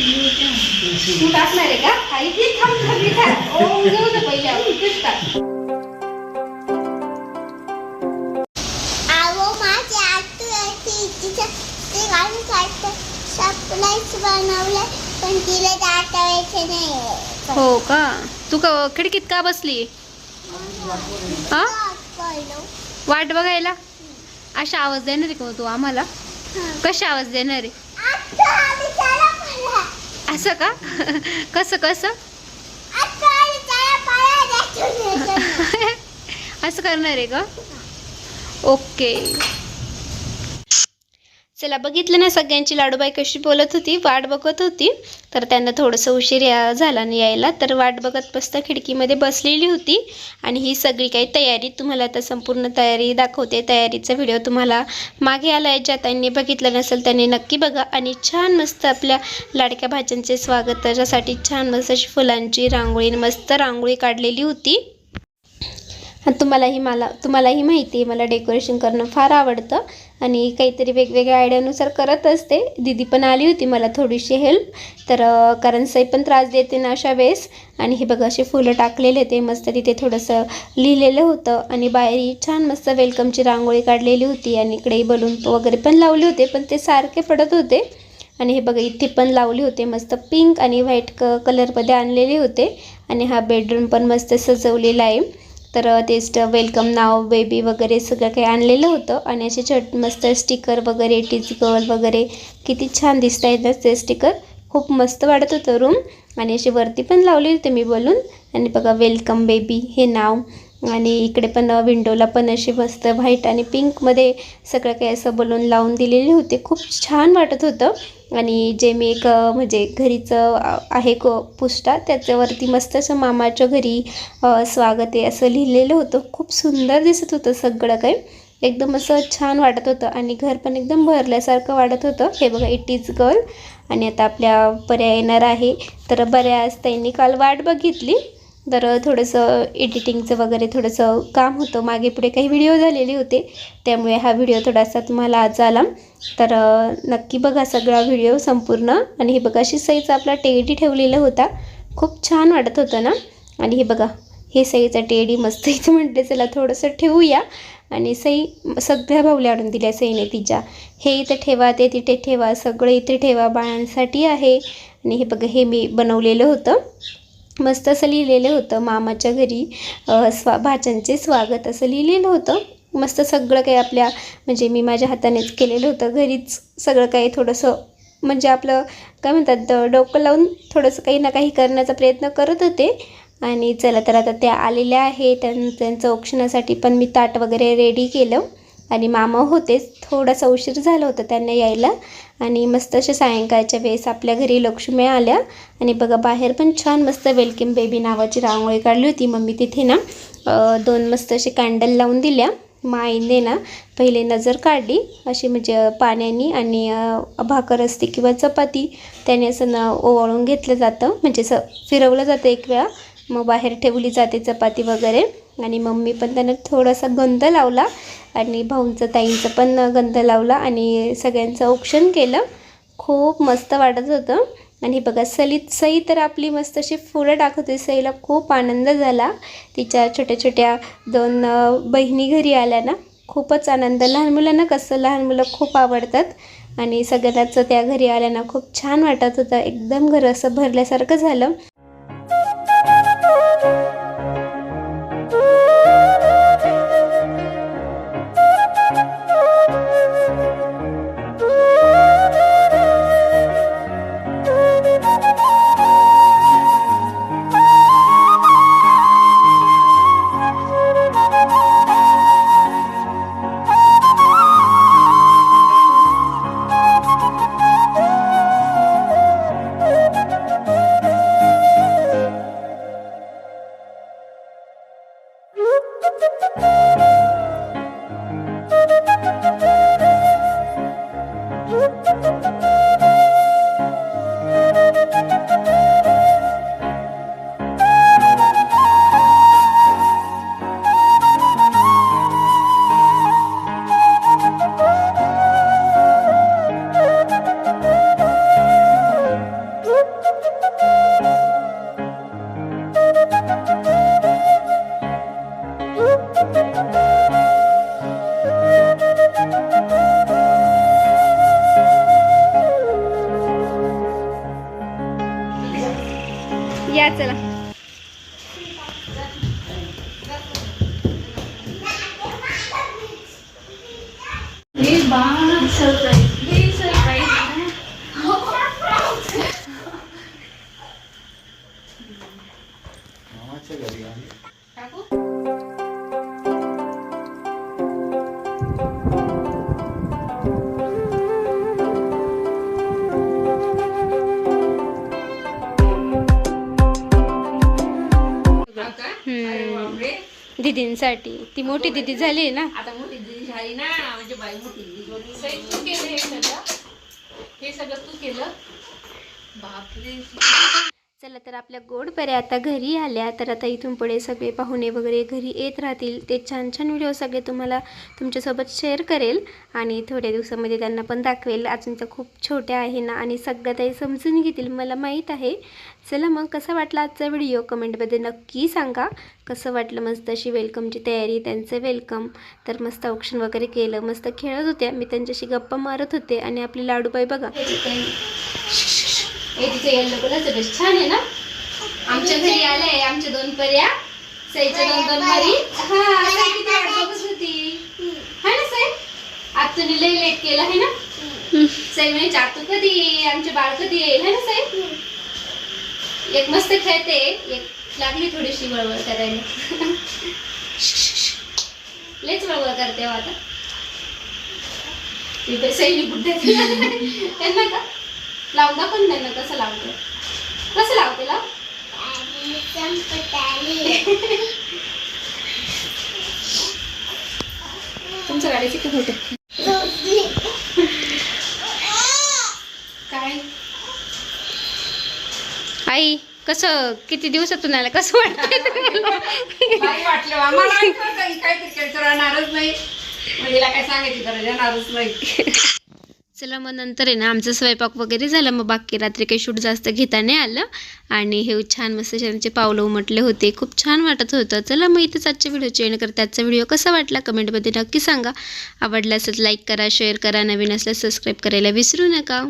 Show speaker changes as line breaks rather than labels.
तू टाकणार आहे. का आई ती थांब थांब मी टाक. ओ जाऊ दे पहिले आपण तेच टाक
आवो माझी आतू आहे तिच्या ते घालून काढतं सरप्राईज बनवलंय पण तिला नाही
हो का? तू का खिडकीत का बसली? हा? वाट बघायला? अशा आवाज देणार आहे का मग तू आम्हाला? कशा आवाज देणार? आहे असं का? कसं कसं. असं करणार आहे का? ओके. चला बघितलं ना सगळ्यांची लाडूबाई कशी बोलत होती वाट बघत होती. तर त्यांना थोडंसं उशीर या झाला नाही यायला. तर वाट बघत बसता खिडकीमध्ये बसलेली होती. आणि ही सगळी काही तयारी तुम्हाला आता संपूर्ण तयारी दाखवते. तयारीचा व्हिडिओ तुम्हाला मागे आला आहे ज्या त्यांनी बघितलं नसेल त्यांनी नक्की बघा. आणि छान मस्त आपल्या लाडक्या भाज्यांचे स्वागत. त्याच्यासाठी छान मस्त अशी फुलांची रांगोळी मस्त रांगोळी काढलेली होती. आणि तुम्हालाही मला तुम्हालाही माहिती आहे मला डेकोरेशन करणं फार आवडतं. आणि काहीतरी वेगवेगळ्या आयडियानुसार करत असते. दिदी पण आली होती मला थोडीशी हेल्प तर कारण सई पण त्रास देते ना अशा वेळेस. आणि हे बघा असे फुलं टाकलेले ते मस्त तिथे थोडंसं लिहिलेलं होतं. आणि बाहेरही छान मस्त वेलकमची रांगोळी काढलेली होती. आणि इकडेही बलून वगैरे पण लावले होते पण ते सारखे पडत होते. आणि हे बघा इथे पण लावले होते मस्त पिंक आणि व्हाईट क कलरमध्ये आणलेले होते. आणि हा बेडरूम पण मस्त सजवलेला आहे. तर तेच वेलकम नाव बेबी वगैरे सगळं काही आणलेलं होतं. आणि असे छट मस्त स्टिकर वगैरे टीच गर्ल वगैरे किती छान दिसत आहेत ना ते स्टिकर खूप मस्त वाटत होतं रूम आणि असे वरती पण लावले होते मी बोलून आणि बघा वेलकम बेबी हे नाव. आणि इकडे पण विंडोला पण असे मस्त व्हाईट आणि पिंकमध्ये सगळं काही असं बलून लावून दिलेले होते. खूप छान वाटत होतं. आणि जे मी एक म्हणजे घरीचं आहे को पुष्टा त्याच्यावरती मस्त असं मामाच्या घरी स्वागत आहे असं लिहिलेलं होतं. खूप सुंदर दिसत होतं सगळं काही. एकदम असं छान वाटत होतं. आणि घर पण एकदम भरल्यासारखं वाटत होतं. हे बघा इट इज गर्ल आणि आता आपल्या पर्याय येणार आहे. तर बऱ्याच त्यांनी काल वाट बघितली. तर थोडंसं एडिटिंगचं वगैरे थोडंसं काम होतं. मागे पुढे काही व्हिडिओ झालेले होते. त्यामुळे हा व्हिडिओ थोडासा तुम्हाला आज आला. तर नक्की बघा सगळा व्हिडिओ संपूर्ण. आणि हे बघा अशी सईचा आपला टेडी ठेवलेला होता. खूप छान वाटत होतं ना? आणि हे बघा हे सईचा टेडी मस्त इथं म्हटले चला थोडंसं ठेवूया. आणि सई सगळ्या भाऊल्या आणून दिल्या सईने तिच्या. हे इथं ठेवा ते तिथे ठेवा सगळं इथे ठेवा बाळांसाठी आहे. आणि हे बघा हे मी बनवलेलं होतं. मस्त असं लिहिलेलं होतं मामाच्या घरी स्वा भाच्यांचे स्वागत असं लिहिलेलं होतं. मस्त सगळं काही आपल्या म्हणजे मी माझ्या हातानेच केलेलं होतं. घरीच सगळं काही थोडंसं म्हणजे आपलं काय म्हणतात डोकं लावून थोडंसं काही ना काही करण्याचा प्रयत्न करत होते. आणि चला तर आता त्या आलेल्या आहे त्यां त्यांचं औक्षणासाठी पण मी ताट वगैरे रेडी केलं. आणि मामा होतेच. थोडासा उशीर झाला होता त्यांना यायला. आणि मस्त अशा सायंकाळच्या वेळेस आपल्या घरी लक्ष्मी आल्या. आणि बघा बाहेर पण छान मस्त वेलकम बेबी नावाची रांगोळी काढली होती मम्मी तिथे ना. दोन मस्त असे कॅन्डल लावून दिल्या. माईने ना पहिले नजर काढली. अशी म्हणजे पाण्याने आणि भाकर असते किंवा चपाती त्याने असं न ओवाळून घेतलं जातं. म्हणजे असं फिरवलं जातं एक वेळा. मग बाहेर ठेवली जाते चपाती वगैरे. आणि मम्मी पण त्यानं थोडासा गंध लावला आणि भाऊंचं ताईंचं पण गंध लावला आणि सगळ्यांचं औक्षण केलं. खूप मस्त वाटत होतं. आणि बघा सलीत सई तर आपली मस्त अशी फुलं टाकत. होती सईला खूप आनंद झाला. तिच्या छोट्या छोट्या दोन बहिणी घरी आल्या ना खूपच आनंद. लहान मुलांना कसं लहान मुलं खूप आवडतात. आणि सगळ्यांनाच त्या घरी आल्या ना खूप छान वाटत होतं. एकदम घर असं भरल्यासारखं झालं. Thank you.
मामाच्या घरी आम्ही
हम्म. दीदींसाठी. ती मोठी दीदी झाली आहे ना?
आता मोठी दिदी झाली ना म्हणजे बाई मोठी दिदी. तू केलं हे सगळं? हे सगळं तू केलं? बापरे
चला तर आपल्या गोड पर्या आता घरी आल्या. तर आता इथून पुढे सगळे पाहुणे वगैरे घरी येत राहतील. ते छान छान व्हिडिओ सगळे तुम्हाला तुमच्यासोबत शेअर करेल. आणि थोड्या दिवसामध्ये त्यांना पण दाखवेल. अजून तर खूप छोट्या आहे ना आणि सगळं ते समजून घेतील मला माहीत आहे. चला मग कसा वाटला आजचा व्हिडिओ कमेंटमध्ये नक्की सांगा. कसं वाटलं मस्त अशी वेलकमची तयारी त्यांचं वेलकम तर मस्त औक्षण वगैरे केलं मस्त खेळत होत्या. मी त्यांच्याशी गप्पा मारत होते. आणि आपली लाडूबाई बघा. हे तिचं येल्लो कलरचं ड्रेस छान आहे ना? आमच्या घरी आलंय आमच्या दोन पर्या. सईच्या दोन दोन मरी हा सई किती बघत होती. हा ना सई? आज तुम्ही लई लेट केलं आहे ना? सई म्हणजे आतू कधी आमचे बाळ कधी येईल? है ना सई? एक मस्त खेळते. एक लागली थोडीशी वळवळ करायला. लेच वळवळ करते हो आता. ती बाई सईली बुड्ढे त्यांना का? लावून ना त्यांना कसं लावते. कसं लावते लाव? तुमच्या गाडीचे किती होते. काय? आई कसं? किती दिवसातून आलं? कसं?
बाई वाटलं आम्हाला काहीतरी राहणारच नाही. महिला काय सांगायची गरज येणारच नाही.
चला मग नंतर आहे ना आमचा स्वयंपाक वगैरे झाला. मग बाकी रात्री काही शूट जास्त घेता नाही आलं. आणि हे छान मस्त त्यांचे पावलं उमटले होते. खूप छान वाटत होतं. चला मग इथेच आजच्या व्हिडिओची एंड करते. आजचा व्हिडिओ कसा वाटला कमेंटमध्ये नक्की सांगा. आवडला असेल लाईक करा शेअर करा. नवीन असल्यास सबस्क्राईब करायला विसरू नका.